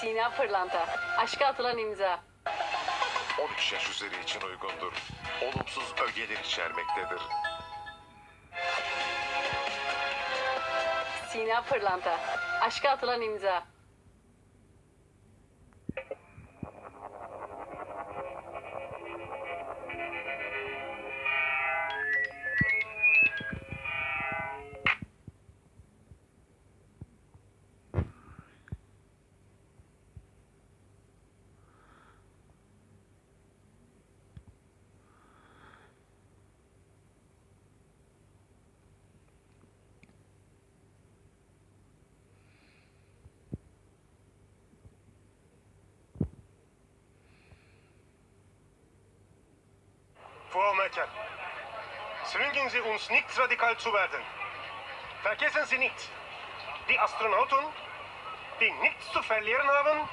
Sina Pırlanta. Aşka atılan imza. 13 yaş üzeri için uygundur. Olumsuz ögeler içermektedir. Sina Pırlanta. Aşka atılan imza. Merkel, zwingen Sie uns nicht radikal zu werden. Vergessen Sie nicht, die Astronauten, die nichts zu verlieren haben,